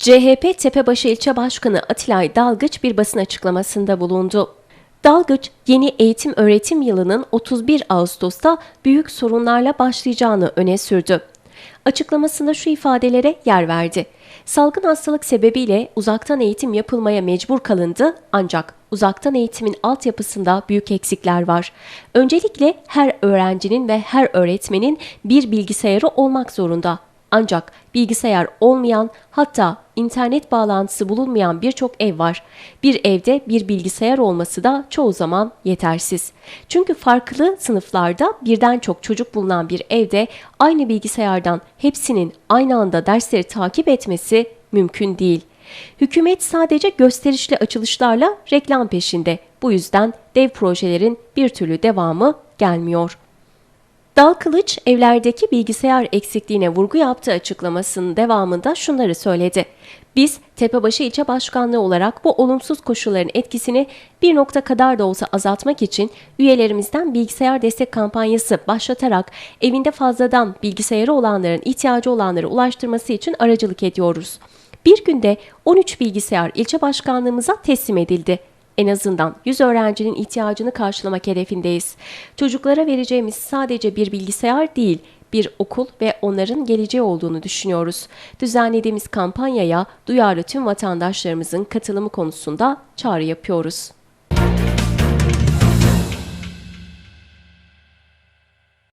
CHP Tepebaşı İlçe Başkanı Atilay Dalgıç bir basın açıklamasında bulundu. Dalgıç, yeni eğitim öğretim yılının 31 Ağustos'ta büyük sorunlarla başlayacağını öne sürdü. Açıklamasında şu ifadelere yer verdi. Salgın hastalık sebebiyle uzaktan eğitim yapılmaya mecbur kalındı ancak uzaktan eğitimin altyapısında büyük eksikler var. Öncelikle her öğrencinin ve her öğretmenin bir bilgisayarı olmak zorunda. Ancak bilgisayar olmayan hatta internet bağlantısı bulunmayan birçok ev var. Bir evde bir bilgisayar olması da çoğu zaman yetersiz. Çünkü farklı sınıflarda birden çok çocuk bulunan bir evde aynı bilgisayardan hepsinin aynı anda dersleri takip etmesi mümkün değil. Hükümet sadece gösterişli açılışlarla reklam peşinde. Bu yüzden dev projelerin bir türlü devamı gelmiyor. Dal Kılıç evlerdeki bilgisayar eksikliğine vurgu yaptığı açıklamasının devamında şunları söyledi. Biz Tepebaşı İlçe Başkanlığı olarak bu olumsuz koşulların etkisini bir nokta kadar da olsa azaltmak için üyelerimizden bilgisayar destek kampanyası başlatarak evinde fazladan bilgisayarı olanların ihtiyacı olanlara ulaştırması için aracılık ediyoruz. Bir günde 13 bilgisayar ilçe başkanlığımıza teslim edildi. En azından 100 öğrencinin ihtiyacını karşılamak hedefindeyiz. Çocuklara vereceğimiz sadece bir bilgisayar değil, bir okul ve onların geleceği olduğunu düşünüyoruz. Düzenlediğimiz kampanyaya duyarlı tüm vatandaşlarımızın katılımı konusunda çağrı yapıyoruz.